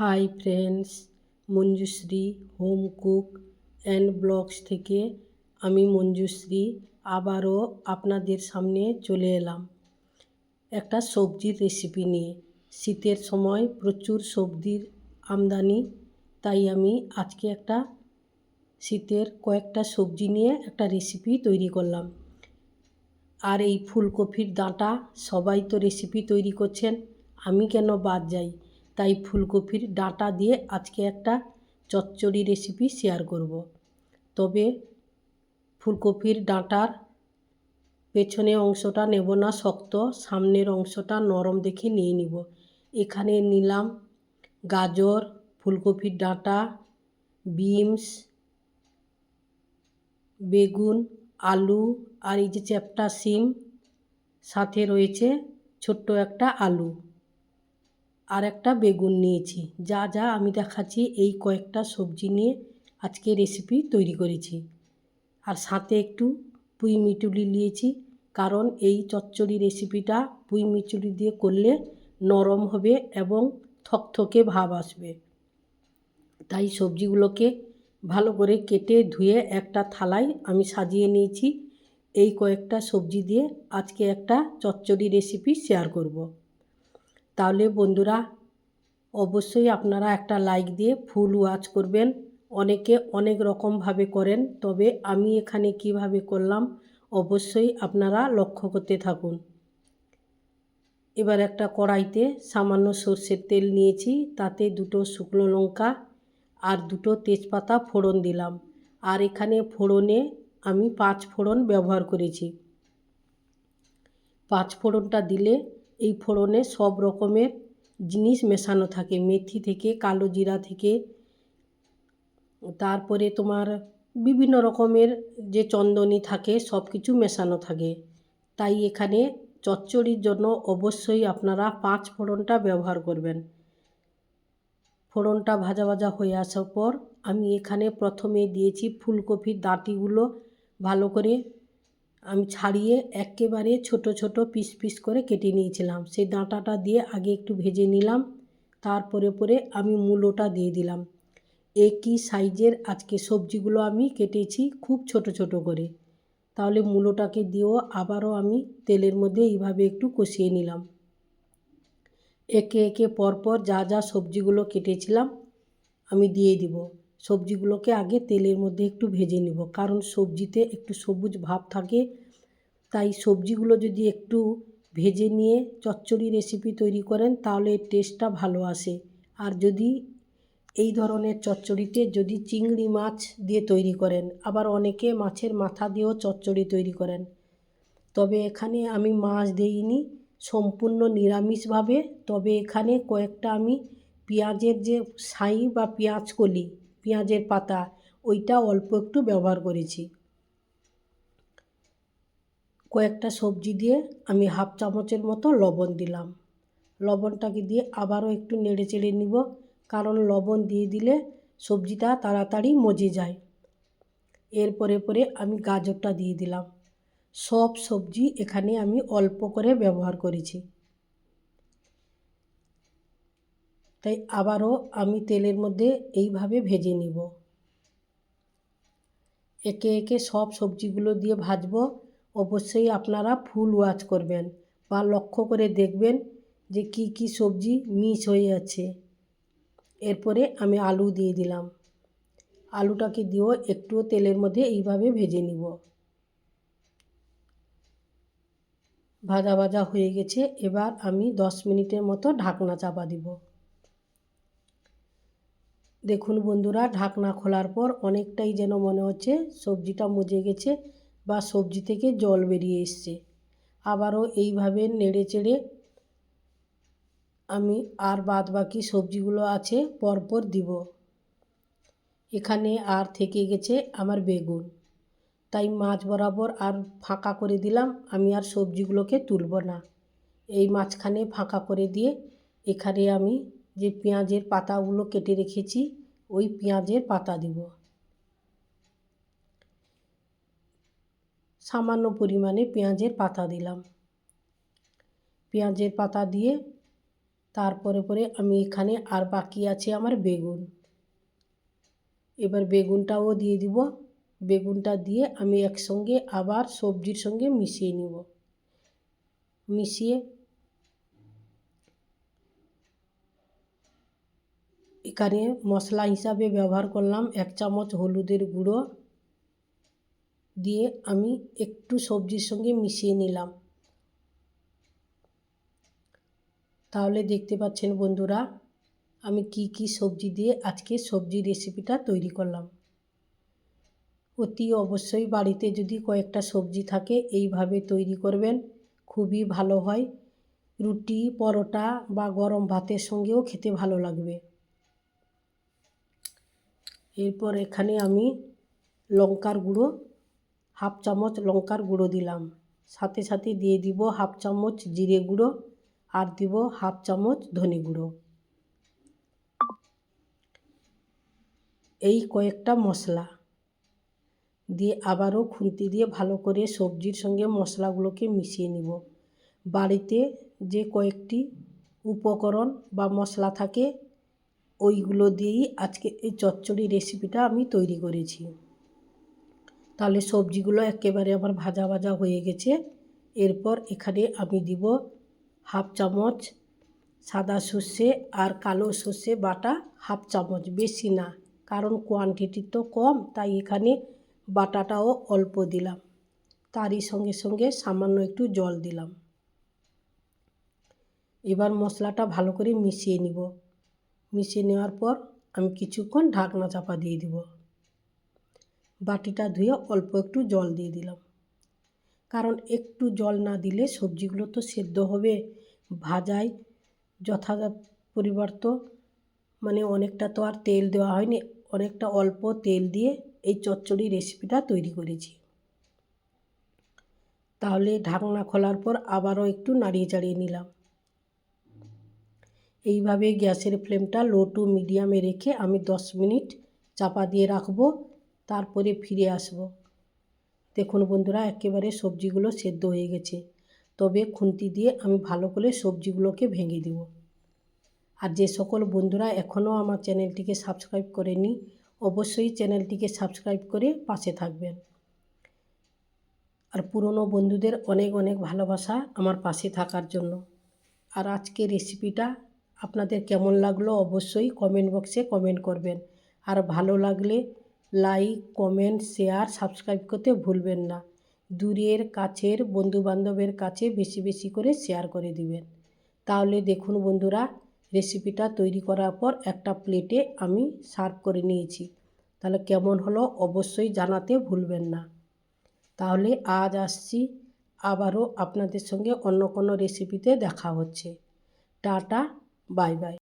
Hi friends, Manjushree, home cook and blogs থেকে আমি মঞ্জুশ্রী আবারও আপনাদের সামনে চলে এলাম। একটা সবজির রেসিপি নিয়ে। শীতের সময় প্রচুর সবজির আমদানি, তাই আমি আজকে একটা শীতের কয়েকটা সবজি নিয়ে একটা রেসিপি তৈরি করলাম। আর এই ফুলকপির ডাঁটা সবাই তো রেসিপি তৈরি করছেন, আমি কেন বাদ যাই? তাই ফুলকপির ডাঁটা দিয়ে আজকে একটা চচ্চড়ি রেসিপি শেয়ার করব। তবে ফুলকপির ডাঁটার পেছনে অংশটা নেব না, শক্ত। সামনের অংশটা নরম দেখে নিয়ে নিব। এখানে নিলাম গাজর, ফুলকপির ডাঁটা, বিনস, বেগুন, আলু আর এই যে চ্যাপটা, সিম, সাথে রয়েছে ছোট্ট একটা আলু। আর একটা বেগুন নিয়েছি। যা যা আমি দেখাচ্ছি, এই কয়েকটা সবজি নিয়ে আজকে রেসিপি তৈরি করেছি। আর সাথে একটু পুঁই মিটুলি নিয়েছি, কারণ এই চচ্চড়ি রেসিপিটা পুঁই মিচুরি দিয়ে করলে নরম হবে এবং থকথকে ভাব আসবে। তাই সবজিগুলোকে ভালো করে কেটে ধুয়ে একটা থালায় আমি সাজিয়ে নিয়েছি। এই কয়েকটা সবজি দিয়ে আজকে একটা চচ্চড়ি রেসিপি শেয়ার করব। তাহলে বন্ধুরা, অবশ্যই আপনারা একটা লাইক দিয়ে ফুল ওয়াচ করবেন। অনেকে অনেক রকমভাবে করেন, তবে আমি এখানে কীভাবে করলাম, অবশ্যই আপনারা লক্ষ্য করতে থাকুন। এবার একটা কড়াইতে সামান্য সর্ষের তেল নিয়েছি, তাতে দুটো শুকনো লঙ্কা আর দুটো তেজপাতা ফোড়ন দিলাম। আর এখানে ফোড়নে আমি পাঁচ ফোড়ন ব্যবহার করেছি। পাঁচ ফোড়নটা দিলে এই ফোড়নে সব রকমের জিনিস মেশানো থাকে। মেথি থেকে, কালো জিরা থেকে, তারপরে তোমার বিভিন্ন রকমের যে চন্দনী থাকে, সব কিছু মেশানো থাকে। তাই এখানে চচ্চড়ির জন্য অবশ্যই আপনারা পাঁচ ফোড়নটা ব্যবহার করবেন। ফোড়নটা ভাজা ভাজা হয়ে আসার পর আমি এখানে প্রথমে দিয়েছি ফুলকপির ডাঁটিগুলো ভালো করে আমি ছাড়িয়ে একেবারে ছোট ছোট পিস পিস করে কেটে নিয়েছিলাম। সেই ডাঁটাটা দিয়ে আগে একটু ভেজে নিলাম, তারপরে পরে আমি মূলোটা দিয়ে দিলাম। একই সাইজের আজকে সবজিগুলো আমি কেটেছি খুব ছোট ছোট করে। তাহলে মূলোটাকে দিয়েও আবারও আমি তেলের মধ্যে এইভাবে একটু কষিয়ে নিলাম। একে একে পরপর যা যা সবজিগুলো কেটেছিলাম আমি দিয়ে দিব। সবজিগুলোকে আগে তেলের মধ্যে একটু ভেজে নিব। কারণ সবজিতে একটু সবুজ ভাব থাকে, তাই সবজিগুলো যদি একটু ভেজে নিয়ে চচ্চড়ি রেসিপি তৈরি করেন, তাহলে টেস্টটা ভালো আসে। আর যদি এই ধরনের চচ্চড়িতে যদি চিংড়ি মাছ দিয়ে তৈরি করেন, আবার অনেকে মাছের মাথা দিয়েও চচ্চড়ি তৈরি করেন। তবে এখানে আমি মাছ দিইনি, সম্পূর্ণ নিরামিষভাবে। তবে এখানে কয়েকটা আমি পেঁয়াজের যে সাই বা পেঁয়াজ কলি পেঁয়াজের পাতা, ওইটা অল্প একটু ব্যবহার করেছি। কয়েকটা সবজি দিয়ে আমি হাফ চামচের মতো লবণ দিলাম। লবণটাকে দিয়ে আবারও একটু নেড়ে চেড়ে নিব, কারণ লবণ দিয়ে দিলে সবজিটা তাড়াতাড়ি মজে যায়। এরপরে পরে আমি গাজরটা দিয়ে দিলাম। সব সবজি এখানে আমি অল্প করে ব্যবহার করেছি। তাই আবারও আমি তেলের মধ্যে এইভাবে ভেজে নিব। একে একে সব সবজিগুলো দিয়ে ভাজব। অবশ্যই আপনারা ফুল ওয়াচ করবেন বা লক্ষ্য করে দেখবেন যে কি কি সবজি মিস হয়ে আছে। এরপরে আমি আলু দিয়ে দিলাম। আলুটাকে দিয়েও একটু তেলের মধ্যে এইভাবে ভেজে নিব। ভাজা ভাজা হয়ে গেছে। এবার আমি দশ মিনিটের মতো ঢাকনা চাপা দিব। দেখুন বন্ধুরা, ঢাকনা খোলার পর অনেকটাই যেন মনে হচ্ছে সবজিটা মজে গেছে বা সবজি থেকে জল বেরিয়ে এসছে। আবারও এইভাবে নেড়ে চেড়ে আমি আর বাদ বাকি সবজিগুলো আছে পরপর দিব। এখানে আর থেকে গেছে আমার বেগুন। তাই মাছ বরাবর আর ফাঁকা করে দিলাম, আমি আর সবজিগুলোকে তুলব না। এই মাঝখানে ফাঁকা করে দিয়ে এখানে আমি যে পেঁয়াজের পাতাগুলো কেটে রেখেছি, ওই পেঁয়াজের পাতা দিব। সামান্য পরিমাণে পেঁয়াজের পাতা দিলাম। পেঁয়াজের পাতা দিয়ে তারপরে পরে আমি এখানে আর বাকি আছে আমার বেগুন। এবার বেগুনটাও দিয়ে দিব। বেগুনটা দিয়ে আমি একসঙ্গে আবার সবজির সঙ্গে মিশিয়ে নিব। মিশিয়ে এখানে মশলা হিসাবে ব্যবহার করলাম এক চামচ হলুদের গুঁড়ো দিয়ে আমি একটু সবজির সঙ্গে মিশিয়ে নিলাম। তাহলে দেখতে পাচ্ছেন বন্ধুরা, আমি কি কি সবজি দিয়ে আজকে সবজি রেসিপিটা তৈরি করলাম। অতি অবশ্যই বাড়িতে যদি কয়েকটা সবজি থাকে, এইভাবে তৈরি করবেন, খুবই ভালো হয়। রুটি, পরোটা বা গরম ভাতের সঙ্গেও খেতে ভালো লাগবে। এরপর এখানে আমি লঙ্কার গুঁড়ো, হাফ চামচ লঙ্কার গুঁড়ো দিলাম। সাথে সাথে দিয়ে দিব হাফ চামচ জিরে গুঁড়ো আর দিব হাফ চামচ ধনে গুঁড়ো। এই কয়েকটা মশলা দিয়ে আবারও খুন্তি দিয়ে ভালো করে সবজির সঙ্গে মশলাগুলোকে মিশিয়ে নিব। বাড়িতে যে কয়েকটি উপকরণ বা মশলা থাকে ওইগুলো দিয়েই আজকে এই চচ্চড়ি রেসিপিটা আমি তৈরি করেছি। তাহলে সবজিগুলো একেবারে আমার ভাজা ভাজা হয়ে গেছে। এরপর এখানে আমি দিব হাফ চামচ সাদা সর্ষে আর কালো সর্ষে বাটা হাফ চামচ, বেশি না, কারণ কোয়ান্টিটি তো কম, তাই এখানে বাটাটাও অল্প দিলাম। তারই সঙ্গে সঙ্গে সামান্য একটু জল দিলাম। এবার মশলাটা ভালো করে মিশিয়ে নিব। মিশিয়ে নেওয়ার পর আমি কিছুক্ষণ ঢাকনা চাপা দিয়ে দিব। বাটিটা ধুয়ে অল্প একটু জল দিয়ে দিলাম। কারণ একটু জল না দিলে সবজিগুলো তো সেদ্ধ হবে, ভাজায় যথা পরিবর্ত মানে অনেকটা তো আর তেল দেওয়া হয়নি, অনেকটা অল্প তেল দিয়ে এই চচ্চড়ি রেসিপিটা তৈরি করেছি। তাহলে ঢাকনা খোলার পর আবারও একটু নাড়িয়ে চাড়িয়ে নিলাম। এইভাবে গ্যাসের ফ্লেমটা লো টু মিডিয়ামে রেখে আমি দশ মিনিট চাপা দিয়ে রাখব, তারপরে ফিরে আসব। দেখুন বন্ধুরা, একেবারে সবজিগুলো সেদ্ধ হয়ে গেছে। তবে খুন্তি দিয়ে আমি ভালো করে সবজিগুলোকে ভেঙে দেব। আর যে সকল বন্ধুরা এখনও আমার চ্যানেলটিকে সাবস্ক্রাইব করেনি, অবশ্যই চ্যানেলটিকে সাবস্ক্রাইব করে পাশে থাকবেন। আর পুরনো বন্ধুদের অনেক অনেক ভালোবাসা আমার পাশে থাকার জন্য। আর আজকে রেসিপিটা আপনাদের কেমন লাগল অবশ্যই কমেন্ট বক্সে কমেন্ট করবেন। আর ভালো লাগলে লাইক কমেন্ট শেয়ার সাবস্ক্রাইব করতে ভুলবেন না। দূরের কাছের বন্ধুবান্ধবের কাছে বেশি বেশি করে শেয়ার করে দিবেন। তাহলে দেখুন বন্ধুরা রেসিপিটা তৈরি করার পর একটা প্লেটে আমি সার্ভ করে নিয়েছি। তাহলে কেমন হলো অবশ্যই জানাতে ভুলবেন না। তাহলে আজ আসছি, আবারও আপনাদের সঙ্গে অন্য কোনো রেসিপিতে দেখা হচ্ছে। টাটা। Bye bye